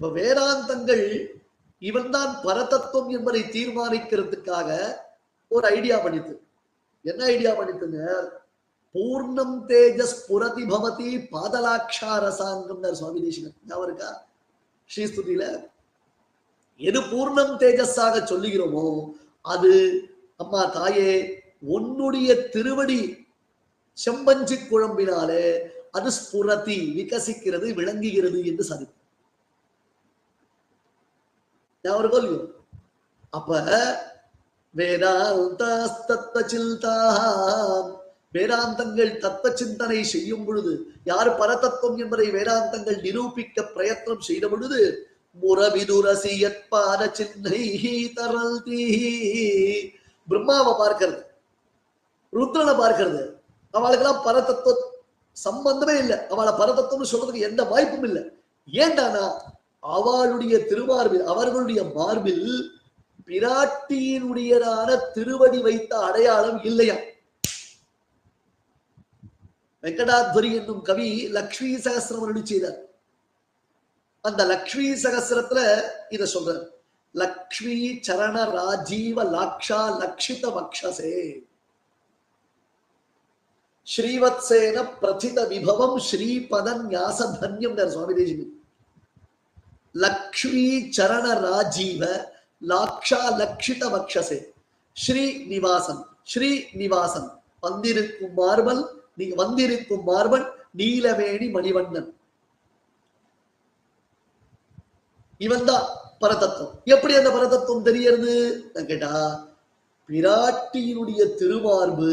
இப்ப வேதாந்தங்கள் இவன் தான் பரதத்துவம் என்பதை தீர்மானிக்கிறதுக்காக ஒரு ஐடியா பண்ணித்து என்ன ஐடியா பண்ணித்துங்க பூர்ணம் தேஜஸ் புரதி பவதி பாதலாட்சாரசாங்கம் சுவாமி தேசிகன் ஞாபகம் இருக்கா? ஸ்ரீஸ்துதியில. எது பூர்ணம் தேஜஸாக சொல்லுகிறோமோ அது அம்மா தாயே உன்னுடைய திருவடி செம்பஞ்சி குழம்பினாலே அது ஸ்புரதி விகசிக்கிறது விளங்குகிறது என்று சாதிப்பு ஞாபகம் இருக்கோ அப்ப அப்ப வேதாந்தஸ்தத்வசிந்தாம் வேதாந்தங்கள் தத்துவ சிந்தனை செய்யும் பொழுது யார் பரதத்துவம் என்பதை வேதாந்தங்கள் நிரூபிக்க பிரயத்னம் செய்த பொழுது முரவிதுரசியற்பாத சின்னை தரல்தி. பிரம்மாவை பார்க்கிறது. ருத்ரனை பார்க்கிறது. அவளுக்கெல்லாம் பரதத்துவ சம்பந்தமே இல்லை. அவளை பரதத்துவம்னு சொல்றதுக்கு எந்த வாய்ப்பும் இல்லை. ஏண்டானா அவளுடைய திருமார்பில் அவர்களுடைய மார்பில் பிராட்டியினுடையதான திருவடி வைத்த அடையாளம் இல்லையா? வெங்கடாத்வரி என்னும் கவி லக்ஷ்மி சகசிரம் அருளி செய்தார். அந்த லக்ஷ்மி சகசிரத்துல இத சொல்றார். லக்ஷ்மி சரண ராஜீவ லாக்ஷா லக்ஷித பக்ஷசே ஸ்ரீவத்சேன பிரதித விபவம் ஸ்ரீபதன் ஞாச தன்யம் சுவாமி தேசிகி. லக்ஷ்மி சரண ராஜீவ லாக்ஷா லக்ஷித வக்ஷசே ஸ்ரீ நிவாசன் ஸ்ரீ நிவாசன் வந்திருக்கும் மார்பல் நீ வந்திருக்கும் மார்பன் நீலவேணி மணிவண்ணன். இவன் தான் பரதத்துவம். எப்படி அந்த பரதத்துவம் தெரியறது கேட்டா பிராட்டியினுடைய திருமார்பு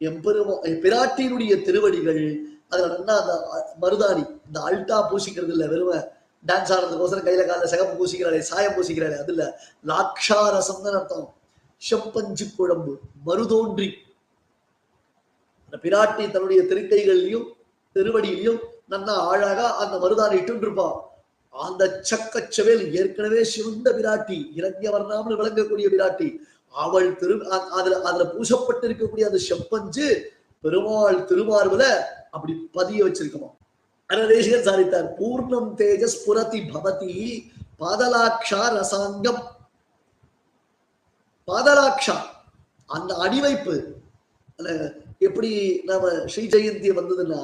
எம்பெருமா பிராட்டியினுடைய திருவடிகள் அதுல நல்லா அந்த மருதாணி இந்த அல்டா பூசிக்கிறது இல்ல வெறும டான்ஸ் ஆடுறதுக்கோசரம் கையில கால சிகப்பு பூசிக்கிறாளே சாயம் பூசிக்கிறாரு அதுல லாக்ஷாரசம் தான் அர்த்தம். செப்பஞ்சு குழம்பு மருதோன்றி. அந்த பிராட்டி தன்னுடைய திருக்கைகள்லயும் திருவடியிலையும் நல்லா ஆழாக அந்த மருதானை இட்டு இருப்பான் அந்த சக்கச்சவேல் ஏற்கனவே சிவந்த பிராட்டி இறங்கிய வர்ணாமல் விளங்கக்கூடிய பிராட்டி. அவள் திரு அதுல அதுல பூசப்பட்டு இருக்கக்கூடிய அந்த செப்பஞ்சு பெருமாள் திருமார்புல அப்படி பதிய வச்சிருக்கோம்? அனதேசிகன் சாதித்தார். பூர்ணம் தேஜஸ் புரதி பவதி பாதலாட்சா ரசாங்கம். பாதலாட்சா அந்த அடிவைப்பு எப்படி நாம ஸ்ரீ ஜெயந்தி வந்ததுன்னா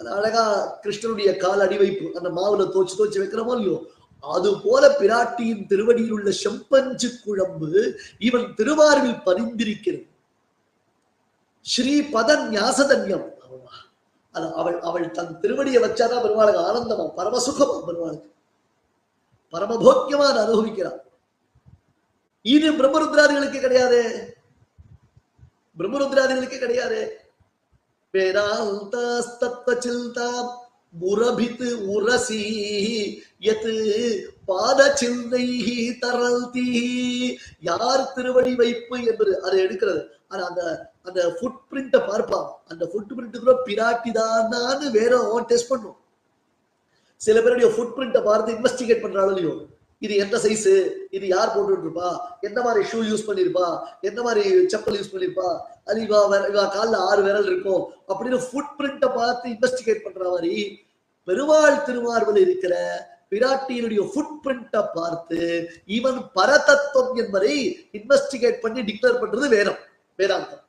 அது அழகா கிருஷ்ணனுடைய கால் அடிவைப்பு அந்த மாவுல தோச்சு தோச்சு வைக்கிறோமோ இல்லையோ அது போல பிராட்டியின் திருவடியில் உள்ள செம்பஞ்சு குழம்பு இவன் திருவார்வில் பதிந்திருக்கிறது. ஸ்ரீ ஞாசதன்யம் அது அவள் அவள் தன் திருவடியை வச்சாதான் பெருமாளுக்கு ஆனந்தமா பரமசுகமா பெருமாளுக்கு. பரமபோக்கியமா அதை அனுபவிக்கிறான் இது பிரம்மருத்ராதிகளுக்கு கிடையாது. பிரம்மருத்ராதிகளுக்கு கிடையாது. வேதாந்தஸ்தத்வசிந்தாம் முரபித்து உரசி எத்து பாத சிந்தை தரல்தி யார் திருவடி வைப்பு என்பது அதை எடுக்கிறது. ஆனா அந்த அந்த ஃபுட் பிரிண்ட பார்ப்பான் அந்த ஃபுட் பிரிண்ட்டுக்குள்ள பிராட்டி தானான்னு வேற டெஸ்ட் பண்ணும் சில பேருடைய ஃபுட் பிரிண்ட பார்த்து இன்வெஸ்டிகேட் பண்றாலும் இல்லையோ. இது எந்த சைஸ் இது யார் போட்டுட்டு இருப்பா எந்த மாதிரி ஷூ யூஸ் பண்ணிருப்பா? எந்த மாதிரி செப்பல் யூஸ் பண்ணிருப்பா? அது இவா இவா காலில் ஆறு விரல் இருக்கும். அப்படின்னு ஃபுட் பிரிண்ட்டை பார்த்து இன்வெஸ்டிகேட் பண்ற மாதிரி பெருமாள் திருமார்வல் இருக்கிற பிராட்டியினுடைய ஃபுட் பிரிண்ட பார்த்து இவன் பரதத்துவம் என்பதை இன்வெஸ்டிகேட் பண்ணி டிக்ளேர் பண்றது வேதம். வேதாந்தம்.